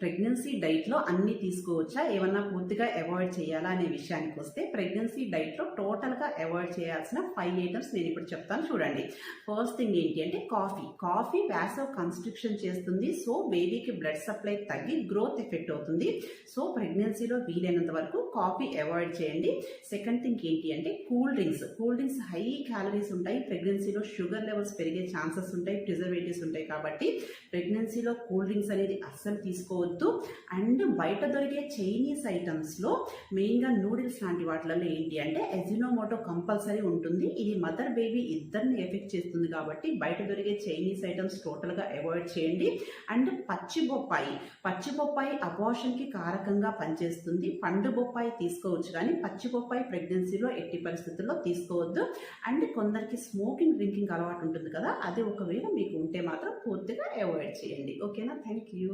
Pregnancy డైట్లో అన్ని తీసుకోవచ్చా? ఏమన్నా పూర్తిగా అవాయిడ్ చేయాలా అనే విషయానికి వస్తే ప్రెగ్నెన్సీ డైట్లో టోటల్గా అవాయిడ్ చేయాల్సిన ఫైవ్ ఐటమ్స్ నేను ఇప్పుడు చెప్తాను చూడండి. ఫస్ట్ థింగ్ ఏంటి అంటే కాఫీ. కాఫీ వ్యాసవ్ కన్స్ట్రక్షన్ చేస్తుంది. సో బేబీకి బ్లడ్ సప్లై తగ్గి గ్రోత్ ఎఫెక్ట్ అవుతుంది. సో ప్రెగ్నెన్సీలో వీలైనంత వరకు కాఫీ అవాయిడ్ చేయండి. సెకండ్ థింగ్ ఏంటి అంటే cool drinks. Cool drinks high calories ఉంటాయి. ప్రెగ్నెన్సీలో షుగర్ లెవెల్స్ పెరిగే ఛాన్సెస్ ఉంటాయి. ప్రిజర్వేటివ్స్ ఉంటాయి కాబట్టి ప్రెగ్నెన్సీలో కూల్ డ్రింక్స్ అనేది అస్సలు తీసుకోవచ్చు తీసుకోవద్దు. అండ్ బయట దొరికే చైనీస్ ఐటమ్స్లో మెయిన్గా నూడిల్స్ లాంటి వాటిలలో ఏంటి అంటే ఎజినోమోటో కంపల్సరీ ఉంటుంది. ఇది మదర్ బేబీ ఇద్దరిని ఎఫెక్ట్ చేస్తుంది కాబట్టి బయట దొరికే చైనీస్ ఐటమ్స్ టోటల్గా అవాయిడ్ చేయండి. అండ్ పచ్చి బొప్పాయి. పచ్చి బొప్పాయి అబార్షన్కి కారకంగా పనిచేస్తుంది. పండు బొప్పాయి తీసుకోవచ్చు కానీ పచ్చి బొప్పాయి ప్రెగ్నెన్సీలో ఎట్టి పరిస్థితుల్లో తీసుకోవద్దు. అండ్ కొందరికి స్మోకింగ్ డ్రింకింగ్ అలవాటు ఉంటుంది కదా అది ఒకవేళ మీకు ఉంటే మాత్రం పూర్తిగా అవాయిడ్ చేయండి. ఓకేనా? Thank you.